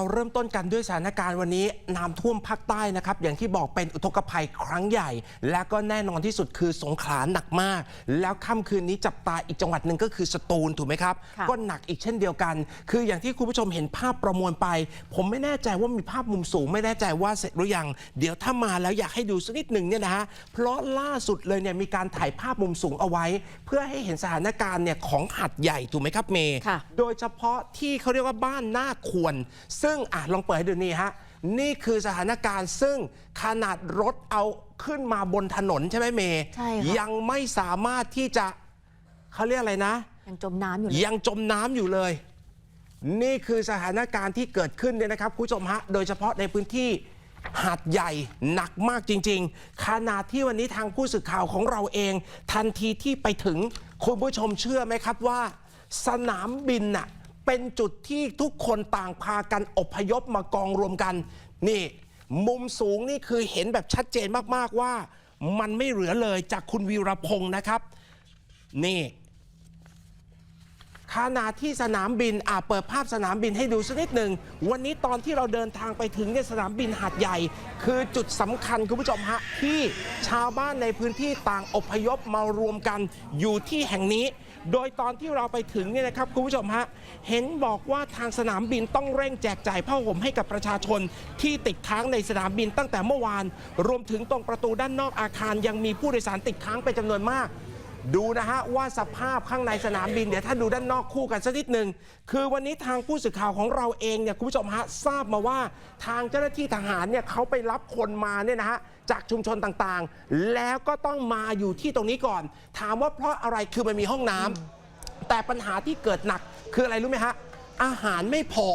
เราเริ่มต้นกันด้วยสถานการณ์วันนี้น้ำท่วมภาคใต้นะครับ อย่างที่บอกเป็นอุทกภัยครั้งใหญ่ และก็แน่นอนที่สุดคือสงขลาหนักมาก แล้วค่ำคืนนี้จับตาอีกจังหวัดหนึ่งก็คือสตูลถูกไหมครับค่ะก็หนักอีกเช่นเดียวกัน คืออย่างที่คุณผู้ชมเห็นภาพประมวลไป ผมไม่แน่ใจว่ามีภาพมุมสูง ไม่แน่ใจว่าเสร็จหรือยัง เดี๋ยวถ้ามาแล้วอยากให้ดูสักนิดหนึ่งเนี่ยนะฮะเพราะล่าสุดเลยเนี่ยมีการถ่ายภาพมุมสูงเอาไว้ เพื่อให้เห็นสถานการณ์เนี่ยของหัดใหญ่ถูกไหมครับเมย์ค่ะโดยเฉพาะที่เขาเรียกว่าบ้านหน้าควรซึ่งอะลองเปิดให้ดูนี่ฮะนี่คือสถานการณ์ซึ่งขนาดรถเอาขึ้นมาบนถนนใช่ไหมเมย์ใช่ค่ะ ยังไม่สามารถที่จะเขาเรียกอะไรนะ ยังจมน้ำอยู่เลยยังจมน้ำอยู่เลย นี่คือสถานการณ์ที่เกิดขึ้นเนี่ยนะครับคุณผู้ชมฮะ โดยเฉพาะในพื้นที่หาดใหญ่หนักมากจริง ๆ ขนาดที่วันนี้ทางผู้สื่อข่าวของเราเอง ทันทีที่ไปถึงคุณผู้ชมเชื่อไหมครับว่า สนามบินน่ะ เป็นจุดที่ทุกคนต่างพากันอพยพมากองรวมกัน นี่ มุมสูงนี่คือเห็นแบบชัดเจนมากๆว่า มันไม่เหลือเลยจากคุณวีรพงศ์นะครับ นี่ขณะที่สนามบินอ่าเปิดภาพสนามบินให้ดูสักนิดหนึ่ง วันนี้ตอนที่เราเดินทางไปถึงเนี่ยสนามบินหาดใหญ่ คือจุดสำคัญคุณผู้ชมฮะที่ชาวบ้านในพื้นที่ต่างอพยพมารวมกันอยู่ที่แห่งนี้ โดยตอนที่เราไปถึงเนี่ยนะครับคุณผู้ชมฮะเห็นบอกว่าทางสนามบินต้องเร่งแจกจ่ายผ้าห่มให้กับประชาชนที่ติดค้างในสนามบินตั้งแต่เมื่อวาน รวมถึงตรงประตูด้านนอกอาคารยังมีผู้โดยสารติดค้างเป็นจำนวนมาก ดูนะฮะว่าสภาพข้างในสนามบินเดี๋ยวถ้าดูด้านนอกคู่กันสักนิดหนึ่งคือวันนี้ทางผู้สื่อข่าวของเราเองเนี่ยคุณผู้ชมฮะทราบมาว่าทางเจ้าหน้าที่ทหารเนี่ยเขาไปรับคนมาเนี่ยนะฮะจากชุมชนต่างๆ แล้วก็ต้องมาอยู่ที่ตรงนี้ก่อน ถามว่าเพราะอะไรคือมันมีห้องน้ำแต่ปัญหาที่เกิดหนักคืออะไรรู้ไหมฮะอาหารไม่พอ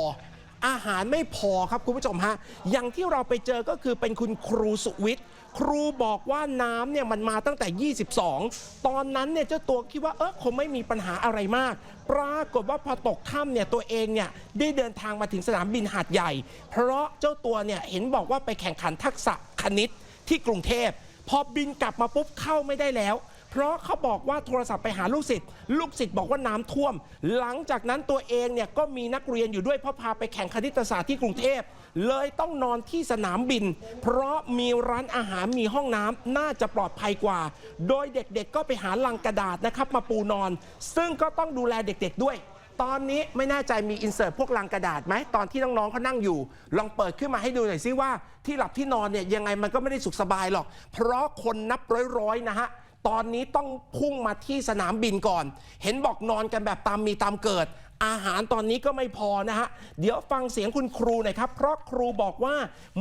อาหารไม่พอครับคุณผู้ชมฮะอย่างที่เราไปเจอก็คือเป็นคุณครูสุวิทย์ ครูบอกว่าน้ำเนี่ยมันมาตั้งแต่ 22 ตอนนั้นเนี่ยเจ้าตัวคิดว่าเออคงไม่มีปัญหาอะไรมาก ปรากฏว่าพอตกค่ำเนี่ยตัวเองเนี่ยได้เดินทางมาถึงสนามบินหาดใหญ่ เพราะเจ้าตัวเนี่ยเห็นบอกว่าไปแข่งขันทักษะคณิตที่กรุงเทพพอบินกลับมาปุ๊บเข้าไม่ได้แล้ว เพราะเขาบอกว่าโทรศัพท์ไปหาลูกศิษย์ลูกศิษย์บอกว่าน้ำท่วม หลังจากนั้นตัวเองเนี่ยก็มีนักเรียนอยู่ด้วยเพราะพาไปแข่งคณิตศาสตร์ที่กรุงเทพเลยต้องนอนที่สนามบิน เพราะมีร้านอาหารมีห้องน้ำน่าจะปลอดภัยกว่า โดยเด็กๆก็ไปหาลังกระดาษนะครับมาปูนอน ซึ่งก็ต้องดูแลเด็กๆด้วยตอนนี้ไม่แน่ใจมีอินเสิร์ตพวกลังกระดาษไหมตอนที่น้องๆเขานั่งอยู่ ลองเปิดขึ้นมาให้ดูหน่อยซิว่าที่หลับที่นอนเนี่ยยังไงมันก็ไม่ได้สุขสบายหรอก เพราะคนนับร้อยๆนะฮะ ตอนนี้ต้องพุ่งมาที่สนามบินก่อน เห็นบอกนอนกันแบบตามมีตามเกิด อาหารตอนนี้ก็ไม่พอนะฮะ เดี๋ยวฟังเสียงคุณครูหน่อยครับ เพราะครูบอกว่า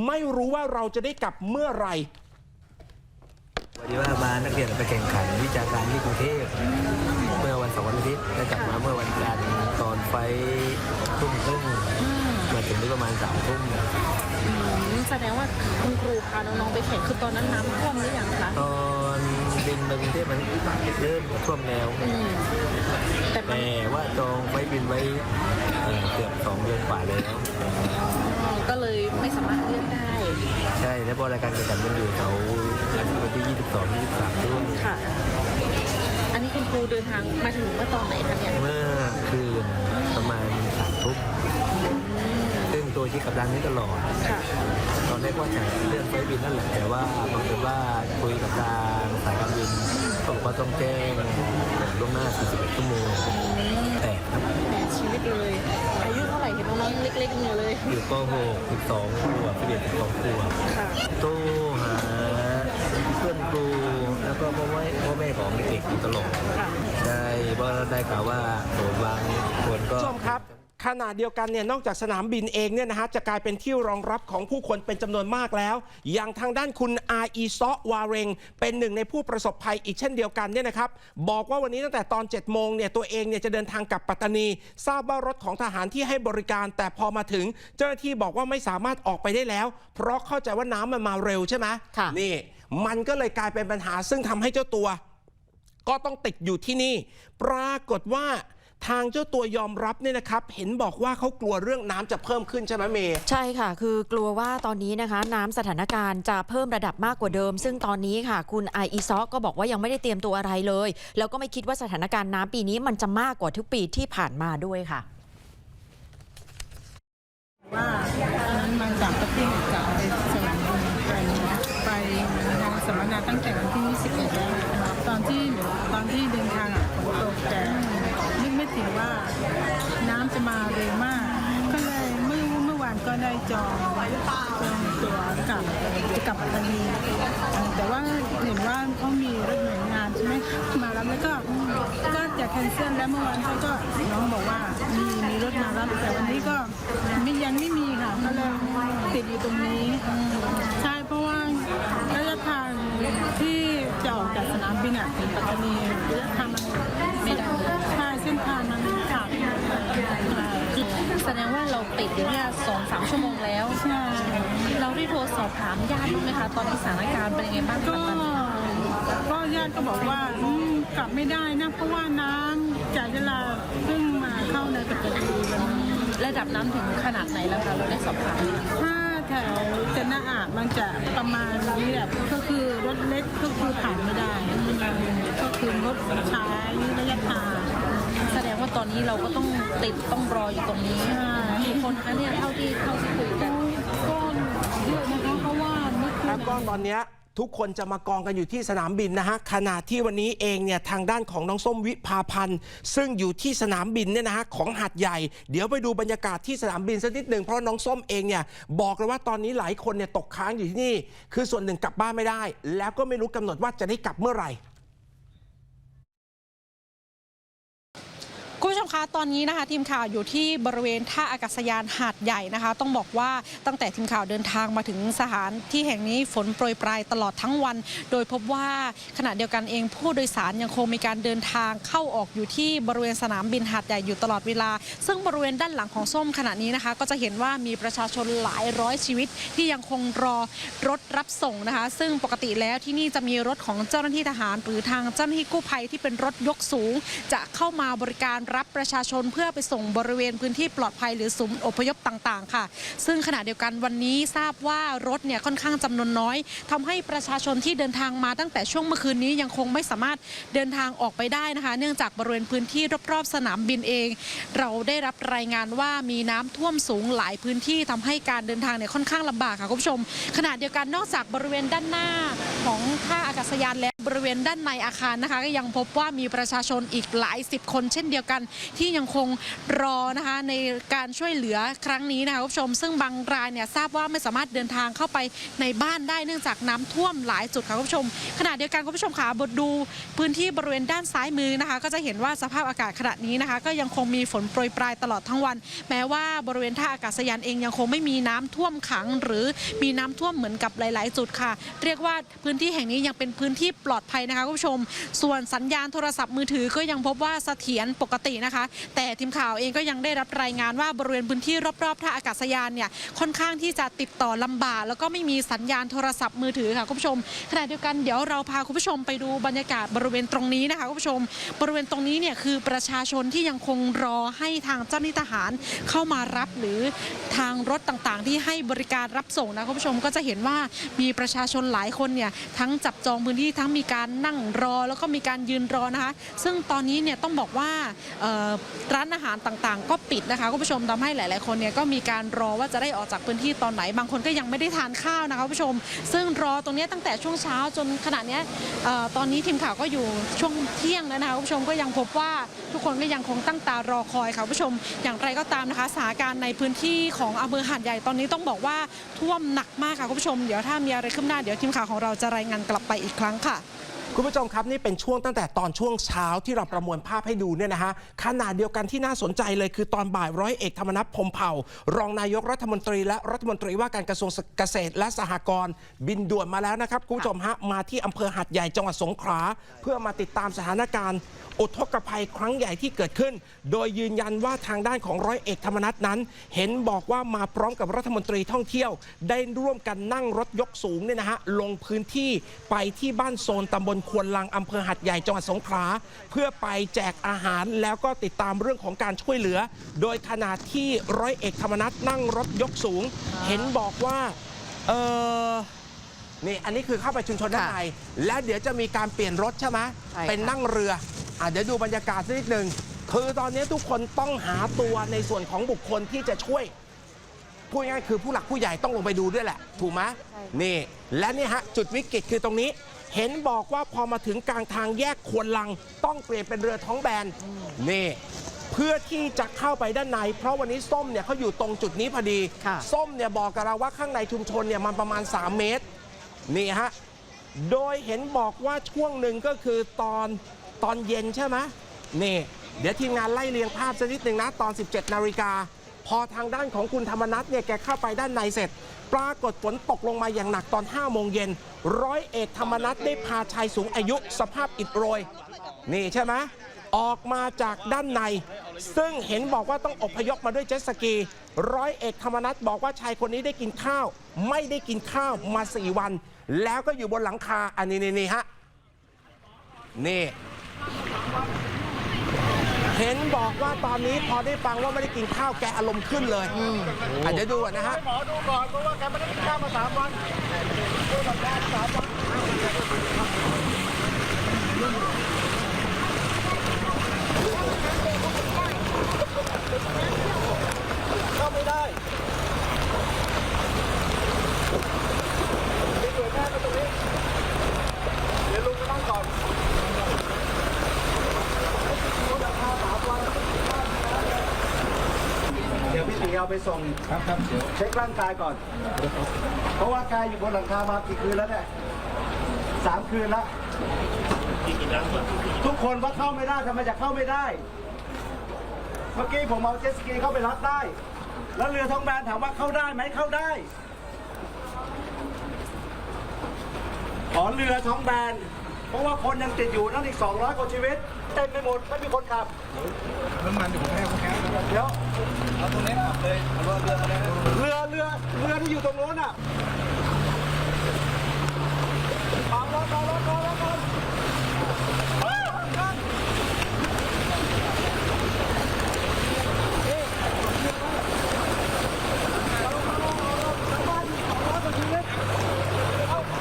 ไม่รู้ว่าเราจะได้กลับเมื่อไหร่วันนี้ว่ามานักเรียนไปแข่งขันวิชาการที่กรุงเทพเมื่อวันเสาร์วันอาทิตย์แล้วกลับมาเมื่อวันจันทร์ตอนไฟทุ่มครึ่งมาถึงนี่ประมาณสามทุ่มอืมแสดงว่าคุณครูพาน้องๆไปแข่งคือตอนนั้นน้ำท่วมหรือยังคะตอน บินมากรุงเทพมันเริ่มท่วมแล้วอืมแต่มันแต่ว่าจองไฟบินไว้เอ่อเกือบสองเดือนกว่าแล้วอ๋อก็เลยไม่สามารถเลื่อนได้ ใช่แล้วพอรายการแข่งขันมันอยู่แถววันที่ 22 23ด้วยค่ะอันนี้คุณครูเดินทางมาถึงเมื่อตอนไหนคะเนี่ยเมื่อคืนประมาณสามทุ่มซึ่งตัวชี้กับดังนี้ตลอดค่ะตอนแรกว่าจะเลื่อนไฟล์บินนั่นแหละแต่ว่าบังเอิญว่าคุยกับทาง สายการบินเขาบอกว่าต้องแจ้งล่วงหน้า 41 ชั่วโมง แต่ครับแหมชีวิตเลย อายุเท่าไหร่เห็นน้องๆเล็กๆอยู่เลย อยู่ก็6 12ขวบ11 12ขวบค่ะโทรหาเพื่อนครูแล้วก็พ่อแม่พ่อแม่ของเด็กๆอยู่ตลอดได้ว่าได้ข่าวว่าโดนวางคนก็ชมครับ ขณะเดียวกันเนี่ยนอกจากสนามบินเองเนี่ยนะฮะจะกลายเป็นที่รองรับของผู้คนเป็นจำนวนมากแล้ว อย่างทางด้านคุณอาอีซอวาเรง เป็นหนึ่งในผู้ประสบภัยอีกเช่นเดียวกันเนี่ยนะครับบอกว่าวันนี้ตั้งแต่ตอน7โมงเนี่ยตัวเองเนี่ยจะเดินทางกลับปัตตานี ทราบว่ารถของทหารที่ให้บริการ แต่พอมาถึงเจ้าหน้าที่บอกว่าไม่สามารถออกไปได้แล้ว เพราะเข้าใจว่าน้ำมันมาเร็วใช่ไหมค่ะนี่ มันก็เลยกลายเป็นปัญหาซึ่งทำให้เจ้าตัว ก็ต้องติดอยู่ที่นี่ ปรากฏว่า ทางเจ้าตัวยอมรับเนี่ยนะครับ เห็นบอกว่าเขากลัวเรื่องน้ำจะเพิ่มขึ้นใช่ไหมเมย์ใช่ค่ะ คือกลัวว่าตอนนี้นะคะ น้ำสถานการณ์จะเพิ่มระดับมากกว่าเดิม ซึ่งตอนนี้ค่ะ คุณไออีซอก็บอกว่ายังไม่ได้เตรียมตัวอะไรเลย แล้วก็ไม่คิดว่าสถานการณ์น้ำปีนี้มันจะมากกว่าทุกปีที่ผ่านมาด้วยค่ะว่าตอนนั้นมาจากประเทศกับไปสนามบินไปไปงานสัมมนาตั้งแต่วันที่ จะมาเร็วมากก็เลยเมื่อเมื่อวานก็ได้จองจองตัวกลับจะกลับปัตตานีแต่ว่าเห็นว่าเขามีรถหน่วยงานใช่ไหมมารับแล้วก็ก็จะแคนเซิลแล้วเมื่อวานเขาก็น้องบอกว่ามีมีรถมารับแต่วันนี้ก็ไม่ยังไม่มีค่ะก็เลยติดอยู่ตรงนี้ ใช่เพราะว่าระยะทางที่จะออกจากสนามบินอะปัตตานี เราติดอยู่เนี่ยสองสามชั่วโมงแล้ว ใช่เราได้โทรสอบถามญาติบ้างไหมคะตอนนี้สถานการณ์เป็นยังไงบ้างก็ปัตตานีก็ญาติก็บอกว่าอืมกลับไม่ได้นะเพราะว่าน้ำจากยะลาเพิ่งมาเข้าในปัตตานีวันนี้ ระดับน้ำถึงขนาดไหนแล้วคะเราได้สอบถามถ้าแถวจะนาอาจมันจะประมาณนี้แหละก็คือรถเล็กก็คือผ่านไม่ได้ ก็คือรถใช้ระยะทางแสดงว่าตอนนี้เราก็ต้องติดต้องรออยู่ตรงนี้ ใช่ กี่คนคะเนี่ยเท่าที่เท่าที่คุยกันก็เยอะนะคะเพราะว่าเมื่อคืแล้วนก็ตอนเนี้ยทุกคนจะมากองกันอยู่ที่สนามบินนะฮะขณะที่วันนี้เองเนี่ยทางด้านของน้องส้มวิภาพันธ์ซึ่งอยู่ที่สนามบินเนี่ยนะฮะของหัดใหญ่ เดี๋ยวไปดูบรรยากาศที่สนามบินสักนิดหนึ่งเพราะน้องส้มเองเนี่ยบอกเลยว่าตอนนี้หลายคนเนี่ยตกค้างอยู่ที่นี่ คือส่วนหนึ่งกลับบ้านไม่ได้ แล้วก็ไม่รู้กำหนดว่าจะได้กลับเมื่อไหร่ คะตอนนี้นะคะทีมข่าวอยู่ที่บริเวณท่าอากาศยานหาดใหญ่นะคะ ต้องบอกว่าตั้งแต่ทีมข่าวเดินทางมาถึงสถานที่แห่งนี้ฝนโปรยปลายตลอดทั้งวัน โดยพบว่าขณะเดียวกันเองผู้โดยสารยังคงมีการเดินทางเข้าออกอยู่ที่บริเวณสนามบินหาดใหญ่อยู่ตลอดเวลา ซึ่งบริเวณด้านหลังของส้มขณะนี้นะคะ ก็จะเห็นว่ามีประชาชนหลายร้อยชีวิต ที่ยังคงรอรถรับส่งนะคะ ซึ่งปกติแล้วที่นี่จะมีรถของเจ้าหน้าที่ทหาร หรือทางเจ้าหน้าที่กู้ภัยที่เป็นรถยกสูง จะเข้ามาบริการรับประชาชนเพื่อไปส่งบริเวณพื้นที่ปลอดภัยหรือศูนย์อพยพต่างๆ ค่ะ ซึ่งขณะเดียวกันวันนี้ทราบว่ารถเนี่ยค่อนข้างจำนวนน้อยทำให้ประชาชนที่เดินทางมาตั้งแต่ช่วงเมื่อคืนนี้ยังคงไม่สามารถเดินทางออกไปได้นะคะ เนื่องจากบริเวณพื้นที่รอบๆ สนามบินเอง เราได้รับรายงานว่ามีน้ำท่วมสูงหลายพื้นที่ทำให้การเดินทางเนี่ยค่อนข้างลำบากค่ะคุณผู้ชม ขณะเดียวกันนอกจากบริเวณด้านหน้าของท่าอากาศยานและบริเวณด้านในอาคารนะคะ ก็ยังพบว่ามีประชาชนอีกหลายสิบคนเช่นเดียวกันที่ยังคงรอนะคะในการช่วยเหลือครั้งนี้นะคะคุณผู้ชม ซึ่งบางรายเนี่ยทราบว่าไม่สามารถเดินทางเข้าไปในบ้านได้เนื่องจากน้ำท่วมหลายจุดค่ะคุณผู้ชม ขณะเดียวกันคุณผู้ชมค่ะบดดูพื้นที่บริเวณด้านซ้ายมือนะคะ ก็จะเห็นว่าสภาพอากาศขณะนี้นะคะ ก็ยังคงมีฝนโปรยปลายตลอดทั้งวัน แม้ว่าบริเวณท่าอากาศยานเองยังคงไม่มีน้ำท่วมขัง หรือมีน้ำท่วมเหมือนกับหลาย ๆ จุดค่ะ เรียกว่าพื้นที่แห่งนี้ยังเป็นพื้นที่ปลอดภัยนะคะคุณผู้ชม ส่วนสัญญาณโทรศัพท์มือถือก็ยังพบว่าเสถียรปกตินะคะแต่ทีมข่าวเองก็ยังได้รับรายงานว่าบริเวณพื้นที่รอบๆท่าอากาศยานเนี่ยค่อนข้างที่จะติดต่อลำบากแล้วก็ไม่มีสัญญาณโทรศัพท์มือถือค่ะคุณผู้ชมขณะเดียวกันเดี๋ยวเราพาคุณผู้ชมไปดูบรรยากาศบริเวณตรงนี้นะคะคุณผู้ชม บริเวณตรงนี้เนี่ยคือประชาชนที่ยังคงรอให้ทางเจ้าหน้าที่ทหารเข้ามารับหรือทางรถต่างๆ ที่ให้บริการรับส่งนะคุณผู้ชมก็จะเห็นว่ามีประชาชนหลายคนเนี่ยทั้งจับจองพื้นที่ทั้งมีการนั่งรอ แล้วก็มีการยืนรอนะคะ ซึ่งตอนนี้เนี่ยต้องบอกว่าเร้านอาหารต่างๆ ก็ปิดนะคะคุณผู้ชมทำให้หลาย ๆ คนเนี่ยก็มีการรอว่าจะได้ออกจากพื้นที่ตอนไหน บางคนก็ยังไม่ได้ทานข้าวนะคะคุณผู้ชม ซึ่งรอตรงนี้ตั้งแต่ช่วงเช้าจนขณะนี้ตอนนี้ทีมข่าวก็อยู่ช่วงเที่ยงแล้วนะคะคุณผู้ชมก็ยังพบว่าทุกคนก็ยังคงตั้งตารอคอยค่ะคุณผู้ชม อย่างไรก็ตามนะคะสถานการณ์ในพื้นที่ของอำเภอหาดใหญ่ตอนนี้ต้องบอกว่าท่วมหนักมากค่ะคุณผู้ชม เดี๋ยวถ้ามีอะไรขึ้นหน้าเดี๋ยวทีมข่าวของเราจะรายงานกลับไปอีกครั้งค่ะ คุณผู้ชมครับนี่เป็นช่วงตั้งแต่ตอนช่วงเช้าที่เราประมวลภาพให้ดูเนี่ยนะฮะขนาดเดียวกันที่น่าสนใจเลยคือตอนบ่ายร้อยเอกธรรมนัฐพมเผ่า รองนายกรัฐมนตรีและรัฐมนตรีว่าการกระทรวงเกษตรและสหกรณ์บินด่วนมาแล้วนะครับคุณผู้ชมฮะมาที่อำเภอหัดใหญ่จังหวัดสงขลาเพื่อมาติดตามสถานการณ์อุทกภัยครั้งใหญ่ที่เกิดขึ้น โดยยืนยันว่าทางด้านของร้อยเอกธรรมนัฐนั้น เห็นบอกว่ามาพร้อมกับรัฐมนตรีท่องเที่ยว ได้ร่วมกันนั่งรถยกสูงเนี่ยนะฮะลงพื้นที่ไปที่บ้านโซนตำบลควนลังอำเภอหัดใหญ่จังหวัดสงขลาเพื่อไปแจกอาหารแล้วก็ติดตามเรื่องของการช่วยเหลือ โดยขณะที่ร้อยเอกธรรมนัฐนั่งรถยกสูง เห็นบอกว่าเออนี่อันนี้คือเข้าไปชุมชนด้านในและเดี๋ยวจะมีการเปลี่ยนรถใช่ไหมใช่ค่ะเป็นนั่งเรืออะเดี๋ยวดูบรรยากาศสักนิดหนึ่งคือตอนนี้ทุกคนต้องหาตัวในส่วนของบุคคลที่จะช่วยพูดง่ายๆคือผู้หลักผู้ใหญ่ต้องลงไปดูด้วยแหละ ถูกไหมนี่ และนี่ฮะ จุดวิกฤตคือตรงนี้ เห็นบอกว่าพอมาถึงกลางทางแยกควนลัง ต้องเปลี่ยนเป็นเรือท้องแบนนี่เพื่อที่จะเข้าไปด้านใน เพราะวันนี้ส้มเนี่ยเขาอยู่ตรงจุดนี้พอดีค่ะส้มเนี่ยบอกกับเราว่าข้างในชุมชนเนี่ยมันประมาณ 3 เมตร นี่ฮะ โดยเห็นบอกว่าช่วงหนึ่งก็คือตอนตอนเย็นใช่ไหมนี่ เดี๋ยวทีมงานไล่เรียงภาพสักนิดหนึ่งนะ ตอน 17 นาฬิกา พอทางด้านของคุณธรรมนัฐเนี่ยแกเข้าไปด้านในเสร็จ ปรากฏฝนตกลงมาอย่างหนักตอน5โมงเย็นร้อยเอกธรรมนัฐได้พาชายสูงอายุสภาพอิดโรย นี่ใช่ไหมออกมาจากด้านใน ซึ่งเห็นบอกว่าต้องอพยพมาด้วยเจ็ตสกี ร้อยเอกธรรมนัฐบอกว่าชายคนนี้ได้กินข้าว ไม่ได้กินข้าวมา4วัน แล้วก็อยู่บนหลังคาอันนี้นี่ฮะนี่ เห็นบอกว่าตอนนี้พอได้ฟังว่าไม่ได้กินข้าวแกอารมณ์ขึ้นเลยอาจจะเดี๋ยวดูก่อนนะฮะหมอดูก่อนเพราะว่าแกไม่ได้กินข้าวมาสามวันดูแบบแกสามวัน เข้าไม่ได้ไปตรวจแม่ไปตรงนี้ เดี๋ยวลุงไปนั่งก่อน เดี๋ยวพี่ตีเอา ไปส่งครับครับเดี๋ยวเช็คร่างกายก่อน เพราะว่ากายอยู่บนหลังคามากี่คืนแล้วเนี่ยสามคืนแล้วทุกคนว่าเข้าไม่ได้ทำไมจะเข้าไม่ได้ เมื่อกี้ผมเอาเจ็ตสกีเข้าไปรับได้ แล้วเรือท้องแบนถามว่าเข้าได้ไหมเข้าได้ขอเรือท้องแบนเพราะว่าคนยังติดอยู่นั่นอีก 200กว่าชีวิตเต็มไปหมดไม่มีคนขับน้ำมันอยู่ผมให้ผมแค่เดี๋ยว เอาตรงนี้ขับเลยเรือเรือเรือเรือเรือที่อยู่ตรงโน้นอะปามรถปามรถปามรถปามรถ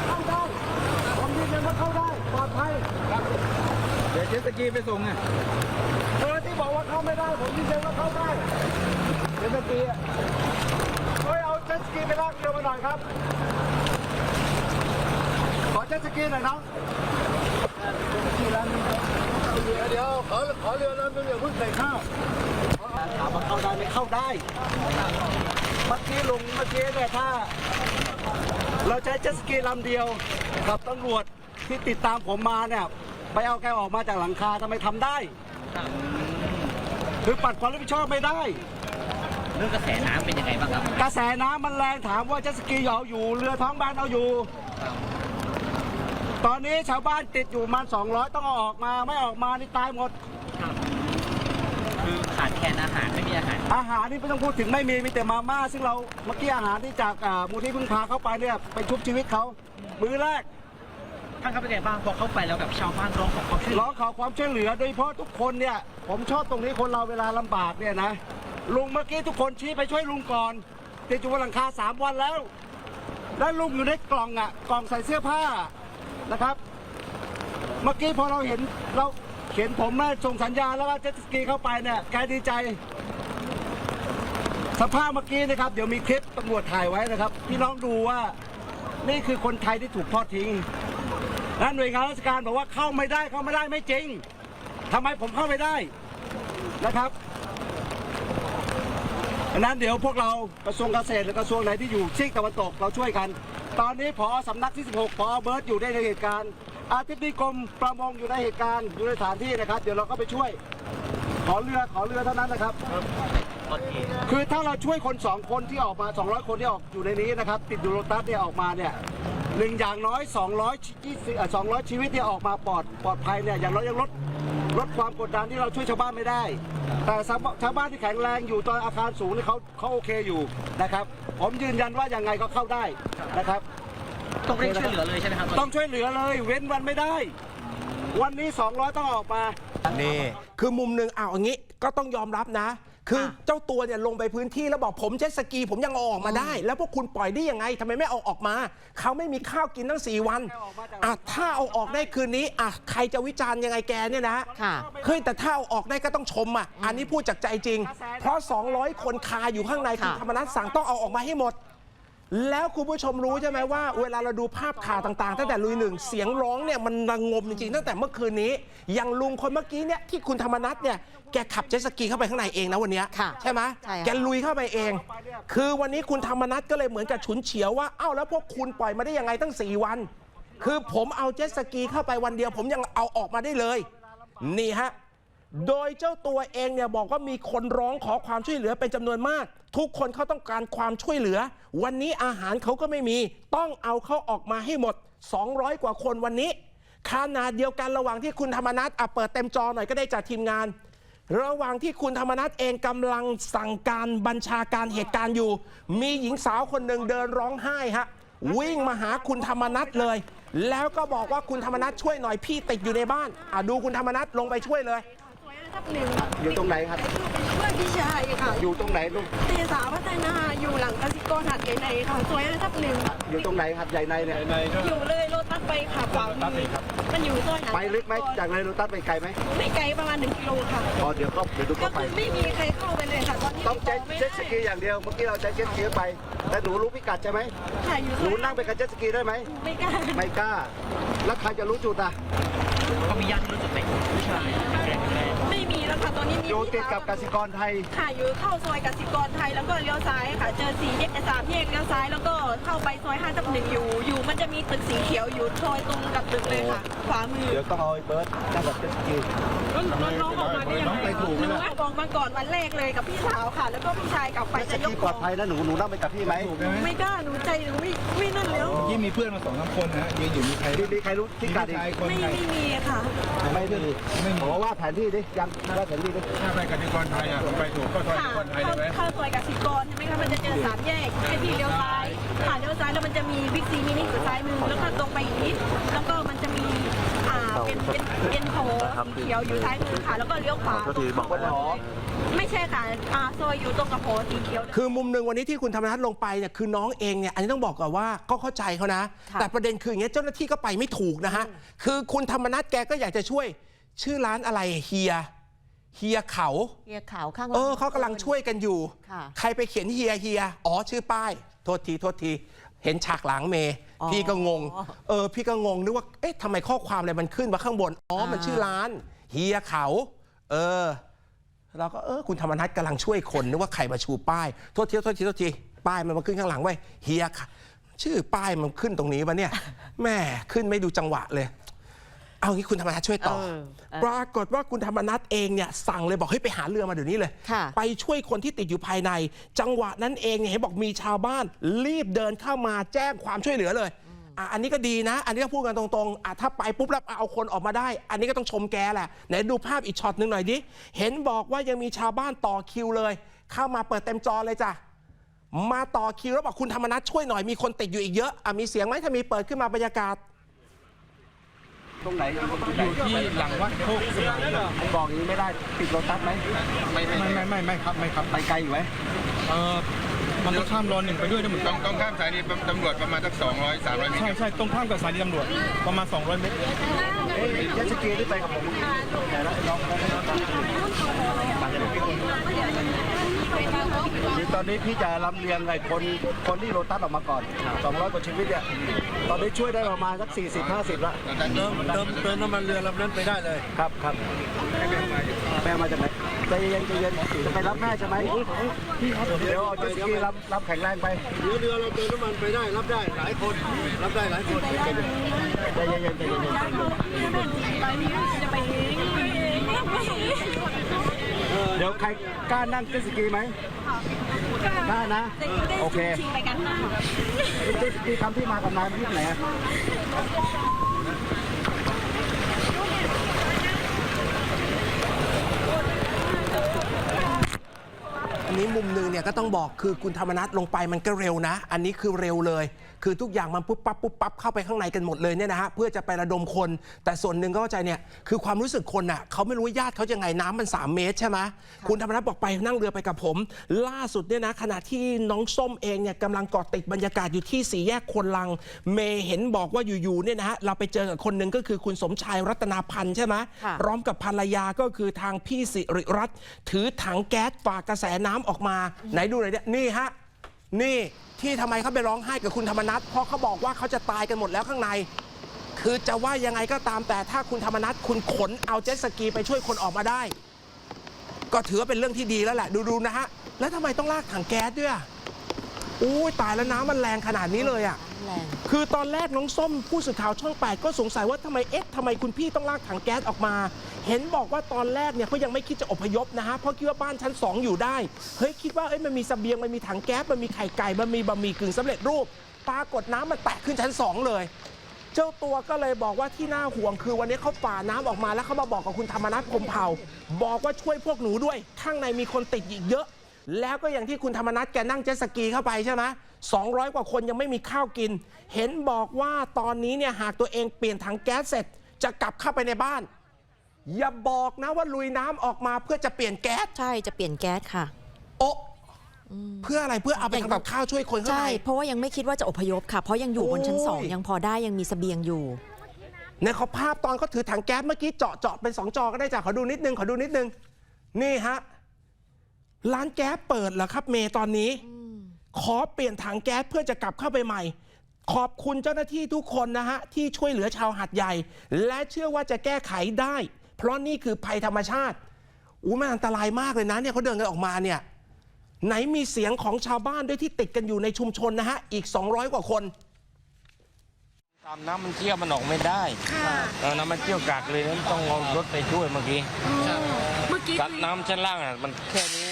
เข้าได้ผมยืนยันว่เข้าได้ปลอดภัยเดี๋ยวเจสกีไปส่งอะ เออที่บอกว่าเข้าไม่ได้ ผมยืนยันว่าเข้าได้เจ็ตสกีอะเฮ้ยเอาเจ็ตสกีไปลากเรือมาหน่อยครับ ขอเจ็ตส กีหน่อยน้องเดี๋ยวขอขอเรือลำนึงอย่าเพิ่งใส่ข้าวถามว่าเข้าได้ไหมเข้าได้เมื่อกี้ลุงเมื่อกี้เนี่ยถ้า เราใช้เจ็ตสกีลำเดียวกับตำรวจที่ติดตามผมมาเนี่ยไปเอาแกออกมาจากหลังคาทำไมทำได้คือปัดความรับผิดชอบไม่ได้เรื่องกระแสน้ำเป็นยังไงบ้างครับ กระแสน้ำมันแรงถามว่าเจ็ตสกีเอาอยู่เรือท้องแบนเอาอยู่ ตอนนี้ชาวบ้านติดอยู่ประมัน200 ต้องเอาออกมา ไม่ออกมานี่ตายหมด คือขาดแคลนอาหารไม่มีอาหาร อาหารนี่ไม่ต้องพูดถึงไม่มีมีแต่มาม่า ซึ่งเราเมื่อกี้อาหารที่จากอ่ามูลที่เพึ่งพาเข้าไปเนี่ยไปชุบชีวิตเขามื้อแรก ท่านครับเป็นไงบ้างพอเข้าไปแล้วกับชาวบ้านร้องขอความช่วยเหลืร้อองขอความช่วยเหลือโดยเฉพาะทุกคนเนี่ยผมชอบตรงนี้คนเราเวลาลำบากเนี่ยนะลุงเมื่อกี้ทุกคนชี้ไปช่วยลุงก่อนติดอยู่บนหลังคาสามวันแล้ว แล้วลุงอยู่ในกล่องอะกล่องใส่เสื้อผ้า นะครับ เมื่อกี้พอเราเห็นเราเห็นผมแม่ส่งสัญญาณแล้วว่าเจ็ตสกีเข้าไปเนี่ยแกดีใจ สภาพเมื่อกี้นะครับ เดี๋ยวมีคลิปตำรวจถ่ายไว้นะครับ พี่น้องดูว่านี่คือคนไทยที่ถูกทอดทิ้งและหน่วยงานราชการบอกว่าเข้าไม่ได้เข้าไม่ได้ไม่จริงทำไมผมเข้าไม่ได้นะครับดังนั้นเดี๋ยวพวกเรากระทรวงเกษตรหรือกระทรวงไหนที่อยู่ซีกตะวันตกเราช่วยกัน ตอนนี้พอสำนักที่16พอเบิร์ตอยู่ในเหตุการณ์ อาทิตย์นิกรมประมงอยู่ในเหตุการณ์อยู่ในสถานที่นะครับ เดี๋ยวเราก็ไปช่วย ขอเรือขอเรือเท่านั้นนะครับคือถ้าเราช่วยคนสองคนที่ออกมา 200 คนที่ออกอยู่ในนี้นะครับ ติดอยู่โรตัสเนี่ยออกมาเนี่ยหนึ่งอย่างน้อย200 ชีวิตเอ่อ200ชีวิตที่ออกมาปลอดปลอดภัยเนี่ยอย่างน้อยยังลดลดความกดดันที่เราช่วยชาวบ้านไม่ได้ แต่ชาวชาวบ้านที่แข็งแรงอยู่ตอนอาคารสูงนี่เขาเขาโอเคอยู่นะครับ ผมยืนยันว่ายังไงก็เข้าได้นะครับ ต้องเร่งช่วยเหลือเลยใช่ไหมครับต้องช่วยเหลือเลยเว้นวันไม่ได้ วันนี้ 200 ต้องออกมา นี่ คือมุมหนึ่งเอาอย่างนี้ก็ต้องยอมรับนะ คือค่ะเจ้าตัวเนี่ยลงไปพื้นที่แล้วบอกผมเจ็ตสกี ผมยังเอาออกมาได้ แล้วพวกคุณปล่อยได้ยังไงทำไมไม่เอาออกมา เขาไม่มีข้าวกินตั้งสี่วันอะถ้าเอาออกได้คืนนี้อะใครจะวิจารณ์ยังไงแกเนี่ยนะค่ะเฮ้ยแต่ถ้าเอาออกได้ก็ต้องชมอะอันนี้พูดจากใจจริง เพราะ 200 คนคาอยู่ข้างในคุณค่ะธรรมนัฐสั่งต้องเอาออกมาให้หมด แล้วคุณผู้ชมรู้ใช่ไหมว่า เวลาเราดูภาพข่าวต่างๆ ตั้งแต่ลุยหนึ่งเสียงร้องเนี่ยมันระงมจริงๆตั้งแต่เมื่อคืนนี้อย่างลุงคนเมื่อกี้เนี่ยที่คุณธรรมนัฐเนี่ยแกขับเจ็ตสกีเข้าไปข้างในเองนะวันเนี้ยค่ะใช่ไหมใช่ค่ะ แกลุยเข้าไปเอง คือวันนี้คุณธรรมนัฐก็เลยเหมือนกับฉุนเฉียวว่าเอ้าแล้วพวกคุณปล่อยมาได้ยังไงตั้ง 4 วัน คือผมเอาเจ็ตสกีเข้าไปวันเดียว ผมยังเอาออกมาได้เลย นี่ฮะ โดยเจ้าตัวเองเนี่ยบอกว่ามีคนร้องขอความช่วยเหลือเป็นจำนวนมาก ทุกคนเขาต้องการความช่วยเหลือ วันนี้อาหารเขาก็ไม่มี ต้องเอาเขาออกมาให้หมด 200 กว่าคนวันนี้ขนาดเดียวกันระหว่างที่คุณธรรมนัฐอะเปิดเต็มจอหน่อยก็ได้จากทีมงาน ระหว่างที่คุณธรรมนัฐเองกำลังสั่งการบัญชาการเหตุการณ์อยู่ มีหญิงสาวคนหนึ่งเดินร้องไห้ฮะวิ่งมาหาคุณธรรมนัฐเลย แล้วก็บอกว่าคุณธรรมนัฐช่วยหน่อยพี่ติดอยู่ในบ้านอะดูคุณธรรมนัฐลงไปช่วยเลย อยู่ตรงไหนครับ เพื่อนพี่ชายค่ะอยู่ตรงไหนลูกตีสาวพัฒนาอยู่หลังกสิกรหัดใหญ่ในค่ะสวยทับหนึ่งอยู่ตรงไหนครับใหญ่ในเนี่ยอยู่เลยรถตัดไปค่ะขวามือมันอยู่ซอยหนังไปลึกไหมจากเลยโรตัสไปไกลไหมไม่ไกลประมาณหนึ่งกิโลค่ะ อ๋อเดี๋ยวก็เดี๋ยวดูก็ก็ไป คือไม่มีใครเข้าไป เลยค่ะตอนนี้ต้องเจ็ตไม่เจ็ตได้สกีอย่างเดียว เมื่อกี้เราใช้เจ็ตสกีไป แต่หนูรู้พิกัดใช่ไหมค่ะอยู่หซนูอยนั่งไปกับเจ็ตสกีได้ไหม ไม่กล้าไม่กล้า แล้วใครจะรู้จุดอะเขามีญาติที่รู้จุดไหมไม่มีแล้วค่ะตอนนี้มีอยู่ติดกับกสิกรไทย ค่ะอยู่เข้าซอยกสิกรไทยแล้วก็เลี้ยวซ้ายค่ะ เจอสีแยกสามแยกเลี้ยวซ้ายแล้วก็เข้าไปซอยห้าทับหนึ่งอยู่ อยู่มันจะมีตึกสีเขียวอยู่ซอยตรงกับตึกเลยค่ะ ขวามือ เดี๋ยวต้องเอาไอ้เบิร์ดนั่งกับเจ็ตสกีน้องน้องออกมาได้ยังน้องไง ไปถูกไหมหนูล่ะบอกมาก่อนวันแรกเลยกับพี่สาวค่ะ แล้วก็พี่ชายกลับไปเจ็ตสจะยกีกปขลออดงภัยนะหนูหนูนั่งไปกับพี่ไหมไม่กล้าหนูใจหนูไม่ไม่นั่นแล้วที่มีเพื่อนมาสองสามคนนะยืนอยู่มีใครมีมีใครรู้พิกัดอีก ชายคนไม่ใคร ไม่มีค่ะ ไม่มีไม่มี ขอว่าแผนที่ดิยังว่าแผนที่ดิถ้าไปกติกรไทยอะผมไปถูกก็ซอยกค่ะติกรไทยเข้าใช่ไหม เข้าซอยกสิกรใช่ไหมคะมันจะเจอสามแยกให้พี่เลี้ยวซ้ายค่ะเลี้ยวซ้ายแล้วมันจะมีบิ๊กซีมินิอยู่ซ้ายมือแล้วก็ตรงไปอีกนิดแล้วก็มันจะมีอ่า เป็นเป็นเป็นโถสีเขียวอยู่ซ้ายมือค่ะ แล้วก็เลี้ยวขวาบอกว่าหนอไม่ใช่ค่ะอ่าซอยอยู่ตรงกับโถสีเขียว คือมุมหนึ่งวันนี้ที่คุณธรรมนัฐลงไปเนี่ยคือน้องเองเนี่ยอันนี้ต้องบอกก่อนว่าก็เข้าใจเขานะ ค่ะ แต่ประเด็นคืออย่างเงี้ยเจ้าหน้าที่ก็ไปไม่ถูกนะฮะ คือคุณธรรมนัฐแกก็อยากจะช่วย ชื่อร้านอะไรเฮียเฮียเขา เฮียขาวข้างหลัง เออเขากำลังช่วยกันอยู่ ค่ะ ใครไปเขียนเฮียเฮีย อ๋อ ชื่อป้าย โทษที โทษที เห็นฉากหลังเมย์อ๋อพี่ก็งง เออ พี่ก็งงนึกว่าเอ๊ะทำไมข้อความอะไรมันขึ้นมาข้างบนอ๋อมันอ่า ชื่อร้านเฮียเขา เออ เราก็เออคุณธรรมนัฐกำลังช่วยคนนึกว่าใครมาชูป้ายโทษทีโทษทีโทษทีป้ายมันมาขึ้นข้างหลังไว้ยเฮียค่ะ ชื่อป้ายมันขึ้นตรงนี้ปะเนี่ยแม่ขึ้นไม่ดูจังหวะเลย เอางี้คุณธรรมนัฐช่วยต่อ เออเออปรากฏว่าคุณธรรมนัฐเองเนี่ยสั่งเลยบอกให้ยไปหาเรือมาเดี๋ยวนี้เลย ค่ะ ไปช่วยคนที่ติดอยู่ภายใน จังหวะนั้นเองเนี่ยเห็นบอกมีชาวบ้าน รีบเดินเข้ามาแจ้งความช่วยเหลือเลยอะอันนี้ก็ดีนะ อันนี้ก็พูดกันตรงๆอะถ้าไปปุ๊บแล้วเอาคนออกมาได้ อันนี้ก็ต้องชมแกแหละไหนดูภาพอีกช็อตหนึ่งหน่อยดิเห็นบอกว่ายังมีชาวบ้านต่อคิวเลย เข้ามาเปิดเต็มจอเลยจ้ะ มาต่อคิวแล้วบอกคุณธรรมนัฐช่วยหน่อยมีคนติดอยู่อีกเยอะอะมีเสียงไหมถ้ามีเปิดขึ้นมาบรรยากาศ ตรงไหนอยู่ที่หลังวัดโคกสนามนะบอกอย่างนี้ไม่ได้ติดโรตัสไหมไม่ไม่ไม่ไม่ไม่ครับไม่ครับไปไกลอยู่ไหมเออมันต้องข้ามรอหนึ่งไปด้วยนะเหมือนกันต้องข้ามสายนี้ตำรวจประมาณสัก200 300เมตรใช่ใช่ตรงข้ามกับสถานีตำรวจประมาณ 200 เมตรเอ๊ะเจ็ตสกีที่ไปกับผมแต่ละน้อง คือตอนนี้พี่จะลำเลียงไอ้คนคนที่โรตัสออกมาก่อน 200 กว่าชีวิตเนี่ยตอนนี้ช่วยได้ประมาณสัก 40 50แล้วเติมเติมเติมน้ำมันเรือลำนั้นไปได้เลย ครับครับแม่มาจากไหนใจเย็นใจเย็นจะไปรับแม่ใช่ไหมเดี๋ยวเอาเจ็ตสกีรับรับแข็งแรงไปเรือเรือเราเติมน้ำมันไปได้รับได้หลายคนรับได้หลายคนใจเย็นใจเย็นใจเย็นใจ เย็นจะไปเดี๋ยวใครกล้านั่งเจ็ตสกีไหมกล้านะ โอเคชิงไปกันค่ะเจ็ตสกีคำที่มากับนายมันที่ไหน นนี้มุมหนึงเนี่ยก็ต้องบอกคือคุณธรรมนัฐลงไปมันก็เร็วนะ อันนี้คือเร็วเลย คือทุกอย่างมันปุ๊บปั๊บปุ๊บปั๊บเข้าไปข้างในกันหมดเลยเนี่ยนะฮะเพื่อจะไประดมคน แต่ส่วนหนึ่งก็เข้าใจเนี่ยคือความรู้สึกคนอะเขาไม่รู้ว่าญาติเขาจะไงน้ำมัน 3 เมตรใช่ไหมคุณธรรมนัฐบอกไปนั่งเรือไปกับผม ล่าสุดเนี่ยนะขณะที่น้องส้มเองเนี่ยกำลังเกาะติดบรรยากาศอยู่ที่สี่แยกคนลัง เมย์เห็นบอกว่าอยู่ๆเนี่ยนะฮะเราไปเจอกับคนหนึ่งก็คือคุณสมชายรัตนาพันธ์ใช่ไหมค่ะพร้อมกับภรรยาก็คือทางพี่สิริรัตน์ถือถังแก๊สฝากกระแสน้ำออกมา ไหนดูหน่อยเนี่ยนี่ฮะนี่ที่ทำไมเขาไปร้องไห้กับคุณธรรมนัฐเพราะเขาบอกว่าเขาจะตายกันหมดแล้วข้างใน คือจะว่ายังไงก็ตามแต่ถ้าคุณธรรมนัฐคุณขนเอาเจ็ตสกีไปช่วยคนออกมาได้ ก็ถือว่าเป็นเรื่องที่ดีแล้วแหละ ดูๆนะฮะ แล้วทำไมต้องลากถังแก๊สด้วยอะอุ้ยตายแล้วน้ำมันแรงขนาดนี้เลยอะ แรงคือตอนแรกน้องส้มผู้สื่อข่าวช่อง 8 ก็สงสัยว่าทำไมเอ๊ะทำไมคุณพี่ต้องลากถังแก๊สออกมา เห็นบอกว่าตอนแรกเนี่ยเขายังไม่คิดจะอพยพนะฮะเพราะคิดว่าบ้านชั้น 2 อยู่ได้ เฮ้ยคิดว่าเอ้ยมันมีสเสบียงมันมีถังแก๊สมันมีไข่ไก่มันมีบะหมี่กึ่งสำเร็จรูป ปรากฏน้ำมันแตกขึ้นชั้น 2 เลย เจ้าตัวก็เลยบอกว่าที่น่าห่วงคือวันนี้เขาฝ่าน้ำออกมาแล้วเขามาบอกกับคุณธรรมนัฐพมเผ่า บอกว่าช่วยพวกหนูด้วย ข้างในมีคนติดอีกเยอะ แล้วก็อย่างที่คุณธรรมนัฐแกนั่งเจ็ตสกีเข้าไปใช่ไหม200 กว่าคนยังไม่มีข้าวกิน เห็นบอกว่าตอนนี้เนี่ยหากตัวเองเปลี่ยนถังแก๊สเสร็จจะกลับเข้าไปในบ้าน อย่าบอกนะว่าลุยน้ำออกมาเพื่อจะเปลี่ยนแก๊สใช่จะเปลี่ยนแก๊สค่ะ โอะเพื่ออะไรเพื่อเอาไปทำกับข้าวช่วยคนข้างใช่ ใน เพราะว่ายังไม่คิดว่าจะอพยพค่ะ เพราะยังอยู่บนชั้นสองโอ้ย ยังพอได้ยังมีเสบียงอยู่ในขอภาพตอนเขาถือถังแก๊สเมื่อกี้เจาะเจาะเป็นสองจอก็ได้จ้ะขอดูนิดนึงขอดูนิดนึง นี่ฮะ ร้านแก๊สเปิดเหรอครับเมย์ตอนนี้ ขอเปลี่ยนถังแก๊สเพื่อจะกลับเข้าไปใหม่ ขอบคุณเจ้าหน้าที่ทุกคนนะฮะ ที่ช่วยเหลือชาวหัดใหญ่ และเชื่อว่าจะแก้ไขได้ เพราะนี่คือภัยธรรมชาติอู้มันอันตรายมากเลยนะเนี่ยเขาเดินกันออกมาเนี่ยไหนมีเสียงของชาวบ้านด้วยที่ติดกันอยู่ในชุมชนนะฮะ อีก 200 กว่าคนตามน้ำมันเชี่ยวมันออกไม่ได้เออน้ำมันเชี่ยวกักเลยนั้นต้องเอารถไปช่วยเมื่อกี้เมื่อกี้กัดน้ำชั้นล่างอะมันแค่นี้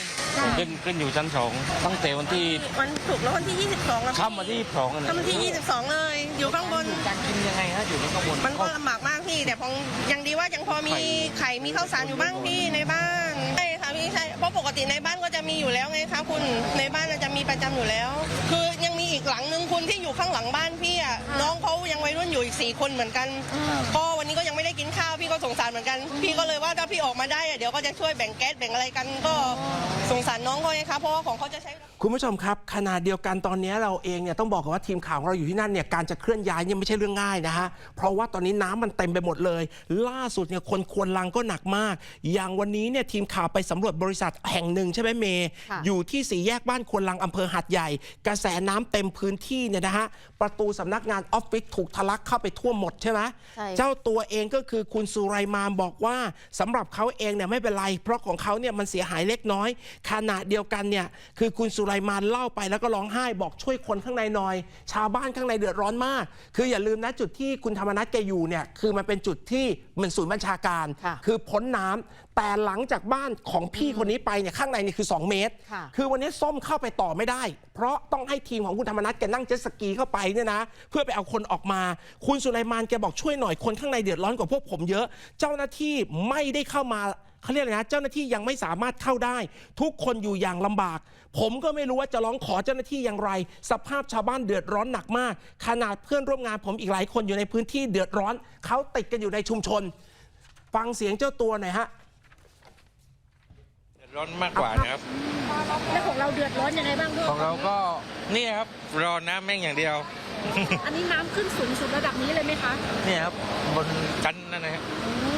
ขึ้นขึ้นอยู่ชั้นสองตั้งแต่วันที่วันศุกร์แล้ววันที่ 22แล้วค่ำวันที่สองอะถ้าวันที่ 22 เลย อยู่ข้างบน การกินยังไงฮะอยู่ข้างบนมันก็ลำบากมากพี่ แต่พอยังดีว่ายังพอมีไข่มีข้าวสารอยู่บ้างพี่ในบ้านใช่ ค่ะพี่ใช่เพราะปกติในบ้านก็จะมีอยู่แล้วไงคะคุณในบ้านน่ะจะมีประจำอยู่แล้ว คือยังมีอีกหลังนึงคุณที่อยู่ข้างหลังบ้านพี่อะน้องเขายังวัยรุ่นอยู่อีกสี่คนเหมือนกันก็วันนี้ก็ยังไม่ได้กินข้าวพี่ก็สงสารเหมือนกัน พี่ก็เลยว่าถ้าพี่ออกมาได้อะเดี๋ยวก็จะช่วยแบ่งแก๊สแบ่งอะไรกันก็สงสารน้องเขาไงคะเพราะว่าของเขาจะใช้คุณผู้ชมครับขณะเดียวกันตอนนี้เราเองเนี่ยต้องบอกกันว่าทีมข่าวของเราอยู่ที่นั่นเนี่ยการจะเคลื่อนย้ายเนี่ยไม่ใช่เรื่องง่ายนะฮะเพราะว่าตอนนี้น้ำมันเต็มไปหมดเลย ล่าสุดเนี่ยคนควรลังก็หนักมาก อย่างวันนี้เนี่ยทีมข่าวไปสำรวจบริษัทแห่งหนึ่งใช่ไหมเมย์ค่ะอยู่ที่สี่แยกบ้านควรลังอำเภอหัดใหญ่ กระแสน้ำเต็มพื้นที่เนี่ยนะฮะประตูสำนักงานออฟฟิศถูกทะลักเข้าไปท่วมหมดใช่ไหมใช่เจ้าตัวเองก็คือคุณสุไรมานบอกว่าสำหรับเขาเองเนี่ยไม่เป็นไร เพราะของเขาเนี่ยมันเสียหายเล็กน้อย ขณะเดียวกันเนี่ยคือคุณสุไรมานเล่าไปแล้วก็ร้องไห้บอกช่วยคนข้างในหน่อย ชาวบ้านข้างในเดือดร้อนมาก คืออย่าลืมนะจุดที่คุณธรรมนัฐแกอยู่เนี่ยคือมันเป็นจุดที่เหมือนศูนย์บัญชาการค่ะคือพ้นน้ำ แต่หลังจากบ้านของพี่คนนี้ไปเนี่ยข้างในนี่คือ 2 เมตร ค่ะ คือวันนี้ส้มเข้าไปต่อไม่ได้ เพราะต้องให้ทีมของคุณธรรมนัฐแกนั่งเจ็ตสกีเข้าไปเนี่ยนะ เพื่อไปเอาคนออกมา คุณสุไลมานแกบอกช่วยหน่อยคนข้างในเดือดร้อนกว่าพวกผมเยอะ เจ้าหน้าที่ไม่ได้เข้ามาเขาเรียกอะไรนะ เจ้าหน้าที่ยังไม่สามารถเข้าได้ ทุกคนอยู่อย่างลำบาก ผมก็ไม่รู้ว่าจะร้องขอเจ้าหน้าที่อย่างไร สภาพชาวบ้านเดือดร้อนหนักมาก ขนาดเพื่อนร่วมงานผมอีกหลายคนอยู่ในพื้นที่เดือดร้อนเขาติดกันอยู่ในชุมชน ฟังเสียงเจ้าตัวหน่อยฮะเดือด ร้อนมากกว่านะครับ แล้วของเราเดือดร้อนยังไงบ้างพ่ขอองเราก็นี่ครับรอน้ำแม่งอย่างเดียว อันนี้น้ำขึ้นสูงสุดระดับนี้เลยไหมคะนี่ครับบนกันนั่นนะครับโอ้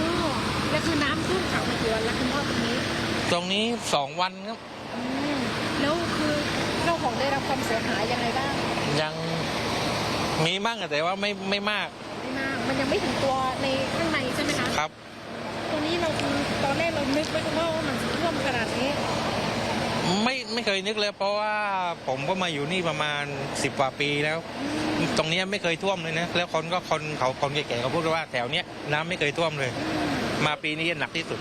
แล้วคือน้ำท่วมขังมากี่วันแล้วคุณพ่อตรงนี้ตรงนี้สองวันครับ อืมแล้วคือเจ้าของได้รับความเสียหายยังไงบ้างยังมีมั่งอะแต่ว่าไม่ไม่มากไม่มากมันยังไม่ถึงตัวในข้างในใช่ไหมคะ ครับ ตัวนี้เราคือตอนแรกเรานึกไว้คุณพ่อว่ามันจะท่ว มขนาดนี้ ไม่ไม่เคยนึกเลย เพราะว่าผมก็มาอยู่นี่ประมาณ10กว่าปีแล้ว ตรงเนี้ยไม่เคยท่วมเลยนะ แล้วคนก็คนเขาคนแก่ๆเขาพูดว่าแถวเนี้ยน้ำไม่เคยท่วมเลย มาปีนี้หนักที่สุด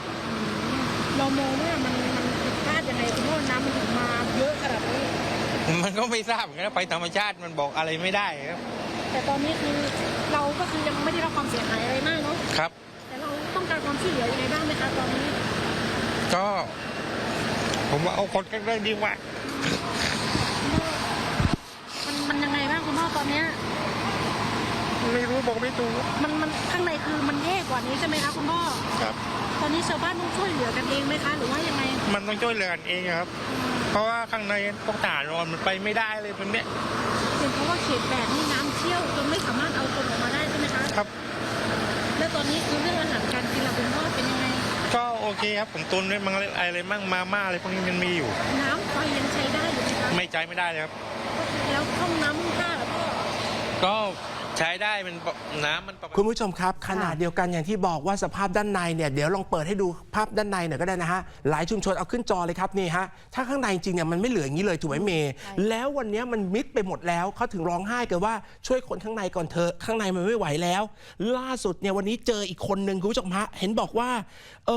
เรามองว่ามันมันผิดพลาดยังไงคุณพ่อน้ำมันถึงมาเยอะขนาดนี้ มันก็ไม่ทราบเหมือนกันนะไปธรรมชาติมันบอกอะไรไม่ได้ครับแต่ตอนนี้คือเราก็คือยังไม่ได้รับความเสียหายอะไรมากเนาะ ครับ แต่เราต้องการความช่วยเหลือยังไงบ้างไหมคะตอนนี้ ก็ ผมว่าเอาคนใกล้ๆดีกว่า มันมันยังไงบ้างคุณพ่อตอนเนี้ยไม่รู้บอกไม่ถูกมันมันข้างในคือมันแย่กว่านี้ใช่ไหมคะคุณพ่อ ครับ ตอนนี้ชาวบ้านต้องช่วยเหลือกันเองไหมคะหรือว่ายังไง มันต้องช่วยเหลือกันเองครับ เพราะว่าข้างในพวกทหารนอนมันไปไม่ได้เลยเป็นเนี้ยเป็นเพราะว่าเขตแปดนี่น้ำเชี่ยวจนไม่สามารถเอาคนออกมาได้ใช่ไหมคะ ครับ แล้วตอนนี้คือเรื่องอาหารการ ก็โอเคครับผมตุนไว้มั่งอะไรมั่งมาม่าอะไรพวกนี้มันมีอยู่ น้ำไฟยังใช้ได้อยู่ไหมคะไม่ใจไม่ได้เลยครับ แล้วห้องน้ำห้องท่าล่ะพ่อก็ ใช้ได้มันปกน้ำมันปกติ คุณผู้ชมครับ ขนาดเดียวกันอย่างที่บอกว่าสภาพด้านในเนี่ยเดี๋ยวลองเปิดให้ดูภาพด้านในหน่อยก็ได้นะฮะหลายชุมชนเอาขึ้นจอเลยครับนี่ฮะถ้าข้างในจริงเนี่ยมันไม่เหลืออย่างนี้เลยถูกไหมเมย์แล้ววันนี้มันมิดไปหมดแล้วเขาถึงร้องไห้กันว่าช่วยคนข้างในก่อนเถอะข้างในมันไม่ไหวแล้ว ล่าสุดเนี่ยวันนี้เจออีกคนหนึ่งคุณผู้ชมฮะเห็นบอกว่าเอ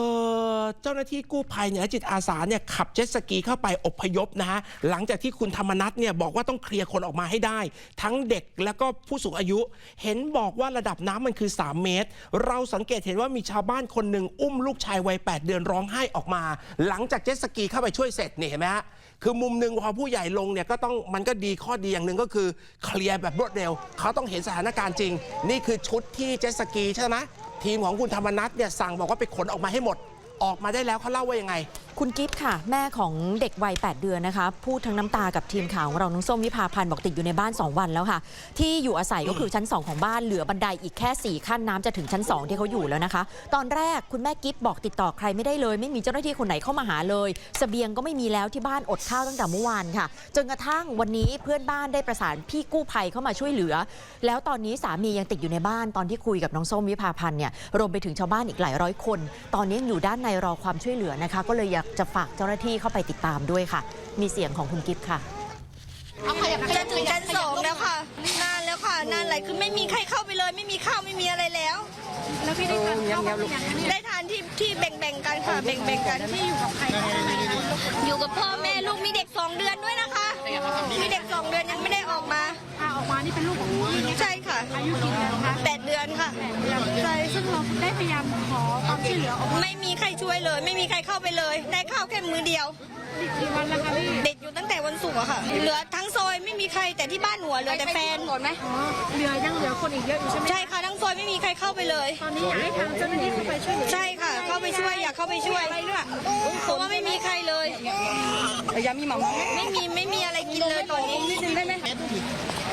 อเจ้าหน้าที่กู้ภัยเนี่ยและจิตอาสาเนี่ยขับเจ็ตสกีเข้าไปอพยพนะฮะหลังจากที่คุณธรรมนัทเนี่ยบอกว่าต้องเคลียร์คนออกมาให้ได้ ทั้งเด็กแล้วก็ผู้สูงอายุเห็นบอกว่าระดับน้ำมันคือ 3 เมตร เราสังเกตเห็นว่ามีชาวบ้านคนหนึ่งอุ้มลูกชายวัย 8 เดือนร้องไห้ออกมา หลังจากเจ็ตสกีเข้าไปช่วยเสร็จนี่เห็นไหมฮะคือมุมหนึ่งพอผู้ใหญ่ลงเนี่ยก็ต้องมันก็ดีข้อดีอย่างหนึ่งก็คือเคลียร์แบบรวดเร็ว เขาต้องเห็นสถานการณ์จริง นี่คือชุดที่เจ็ตสกีใช่ไหมทีมของคุณธรรมนัทเนี่ยสั่งบอกว่าไปขนออกมาให้หมด ออกมาได้แล้วเขาเล่าว่ายังไง คุณกิฟต์ค่ะ แม่ของเด็กวัย 8 เดือนนะคะ พูดทั้งน้ำตากับทีมข่าวของเราน้องส้มวิภาพันธ์บอกติดอยู่ในบ้าน 2 วันแล้วค่ะ ที่อยู่อาศัยก็คือชั้น 2 ของบ้านเหลือบันไดอีกแค่ 4 ขั้นน้ำจะถึงชั้น 2 ที่เขาอยู่แล้วนะคะ ตอนแรกคุณแม่กิฟต์บอกติดต่อใครไม่ได้เลย ไม่มีเจ้าหน้าที่คนไหนเข้ามาหาเลยเสบียงก็ไม่มีแล้วที่บ้านอดข้าวตั้งแต่เมื่อวานค่ะ จนกระทั่งวันนี้เพื่อนบ้านได้ประสานพี่กู้ภัยเข้ามาช่วยเหลือ แล้วตอนนี้สามียังติดอยู่ในบ้านตอนที่คุยกับน้องส้มวิภาพันธ์เนี่ยรวมไปถึงชาวบ้านอีกหลายร้อยคน ตอนนี้ยังอยู่ด้านในรอความช่วยเหลือนะคะก็เลยอยากจะฝากเจ้าหน้าที่เข้าไปติดตามด้วยค่ะ มีเสียงของคุณกิฟต์ค่ะจะถึงชั้นสองแล้วค่ะ นานแล้วค่ะ นานหลายคือไม่มีใครเข้าไปเลย ไม่มีข้าวไม่มีอะไรแล้ว แล้วพี่ได้ทานข้าวบ้างหรือยังคะเนี่ยได้ทานที่ที่แบ่งๆกันค่ะแบ่งๆกันที่อยู่กับใครคะข้างในนั้นอยู่กับพ่อแม่ลูกมีเด็กสองเดือนด้วยนะคะ มีเด็กสองเดือนยังไม่ได้ออกมาพาออกมานี่เป็นลูกของพี่เนี่ยใช่ค่ะอายุกี่เดือนคะแปดเดือนค่ะใช่ซึ่งเรา ได้พยายามขอความช่วยเหลือออกมาไม่มีใครช่วยเลย ไม่มีใครเข้าไปเลย ได้ข้าวแค่มือเดียวกี่วันแล้วคะพี่เด็กอยู่ตั้งแต่วันศุกร์อะค่ะ เหลือทั้งซอยไม่มีใครแต่ที่บ้านหัวเหลือแต่แฟนอ๋อเหลือยังเหลือคนอีกเยอะอยู่ใช่ไหมใช่ค่ะทั้งซอยไม่มีใครเข้าไปเลย ตอนนี้อยากให้ทางเจ้าหน้าที่เข้าไปช่วยเหลือใช่ค่ะ เข้าไปช่วยอยากเข้าไปช่วยเพราะว่าไม่มีใครเลยยามีหมาไม่มีไม่มีอะไรกินเลยตอนนี้นิดนึงได้ไหม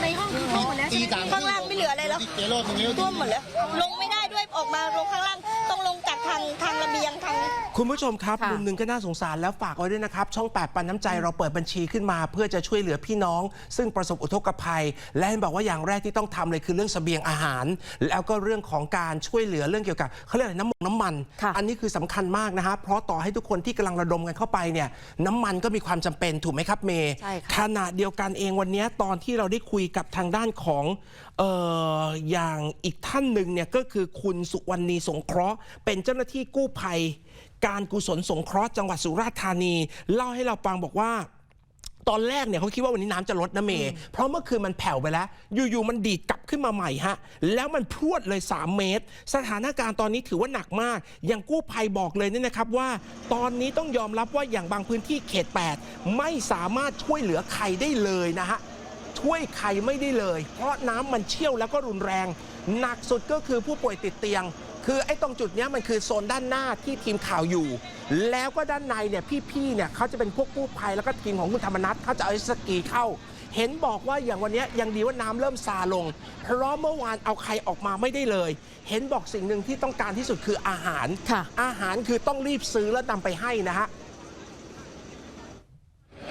ในห้องคือท่วมหมดแล้วใช่ไหมข้างล่างไม่เหลืออะไรแล้วท่วมหมดแล้ว ลงไม่ได้ด้วย ออกมาลงข้างล่าง ทางทางระเบียงทาง คุณผู้ชมครับค่ะมุมหนึ่งก็น่าสงสารแล้วฝากไว้ด้วยนะครับ ช่อง 8 ปันน้ำใจเราเปิดบัญชีขึ้นมา เพื่อจะช่วยเหลือพี่น้อง ซึ่งประสบอุทกภัย และเห็นบอกว่าอย่างแรกที่ต้องทำเลยคือเรื่องเสบียงอาหาร แล้วก็เรื่องของการช่วยเหลือเรื่องเกี่ยวกับเขาเรียกอะไรน้ำมันน้ำมัน ค่ะ อันนี้คือสำคัญมากนะฮะเพราะต่อให้ทุกคนที่กำลังระดมกันเข้าไปเนี่ยน้ำมันก็มีความจำเป็นถูกไหมครับเมย์ ใช่ค่ะ ขณะเดียวกันเองวันนี้ตอนที่เราได้คุยกับทางด้านของเอออย่างอีกท่านหนึ่งเนี่ยก็คือคุณสุวรรณีสงเคราะห์ เป็นเจ้าหน้าที่กู้ภัย การกุศลสงเคราะห์จังหวัดสุราษฎร์ธานี เล่าให้เราฟังบอกว่าตอนแรกเนี่ยเขาคิดว่าวันนี้น้ำจะลดนะเมย์เพราะเมื่อคืนมันแผ่วไปแล้ว อยู่ๆมันดีดกลับขึ้นมาใหม่ฮะ แล้วมันพรวดเลย 3 เมตร สถานการณ์ตอนนี้ถือว่าหนักมาก อย่างกู้ภัยบอกเลยเนี่ยนะครับว่า ตอนนี้ต้องยอมรับว่าอย่างบางพื้นที่เขต 8 ไม่สามารถช่วยเหลือใครได้เลยนะฮะ ช่วยใครไม่ได้เลย เพราะน้ำมันเชี่ยวแล้วก็รุนแรง หนักสุดก็คือผู้ป่วยติดเตียง คือไอ้ตรงจุดเนี้ยมันคือโซนด้านหน้าที่ทีมข่าวอยู่ แล้วก็ด้านในเนี่ยพี่ๆเนี่ยเขาจะเป็นพวกกู้ภัยแล้วก็ทีมของคุณธรรมนัทเขาจะเอาสกีเข้า เห็นบอกว่าอย่างวันเนี้ยยังดีว่าน้ำเริ่มซาลง เพราะเมื่อวานเอาใครออกมาไม่ได้เลย เห็นบอกสิ่งหนึ่งที่ต้องการที่สุดคืออาหาร ค่ะ อาหารคือต้องรีบซื้อแล้วนำไปให้นะฮะ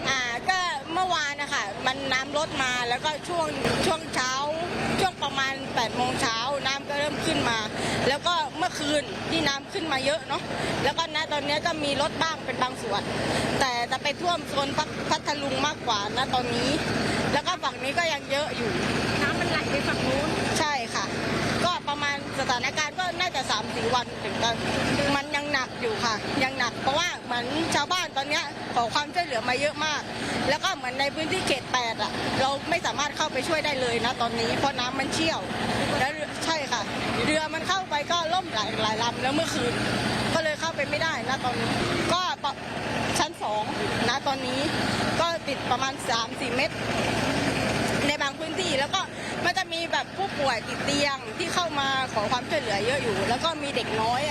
อ่าก็เมื่อวานนะคะ มันน้ำลดมาแล้วก็ช่วงช่วงเช้า ช่วงประมาณ8ปดโมงเช้าน้ำก็เริ่มขึ้นมา แล้วก็เมื่อคืนที่น้ำขึ้นมาเยอะเนาะแล้วก็ณตอนนี้ก็มีลดบ้างเป็นบางส่วน แต่จะไปท่วมโซนพัทพัทลุงมากกว่าณตอนนี้ แล้วก็ฝั่งนี้ก็ยังเยอะอยู่ น้ำมันไหลไปฝั่งนู้นใช่ค่ะ ก็ประมาณสถานการณ์ก็น่าจะ3าสี่วันถึงกันมัน ยังหนักอยู่ค่ะ ยังหนักเพราะว่าเหมือนชาวบ้านตอนเนี้ยขอความช่วยเหลือมาเยอะมาก แล้วก็เหมือนในพื้นที่เขตแปดอะเราไม่สามารถเข้าไปช่วยได้เลยนะตอนนี้เพราะน้ำมันเชี่ยวแล้วใช่ค่ะ เรือมันเข้าไปก็ล่มหลายหลายลำแล้วเมื่อคืนก็เลยเข้าไปไม่ได้นะตอนนี้ก็ชั้นสองนะตอนนี้ก็ติดประมาณ 3-4 เมตร ในบางพื้นที่แล้วก็มันจะมีแบบผู้ป่วยติดเตียงที่เข้ามาขอความช่วยเหลือเยอะอยู่ แล้วก็มีเด็กน้อยอะไร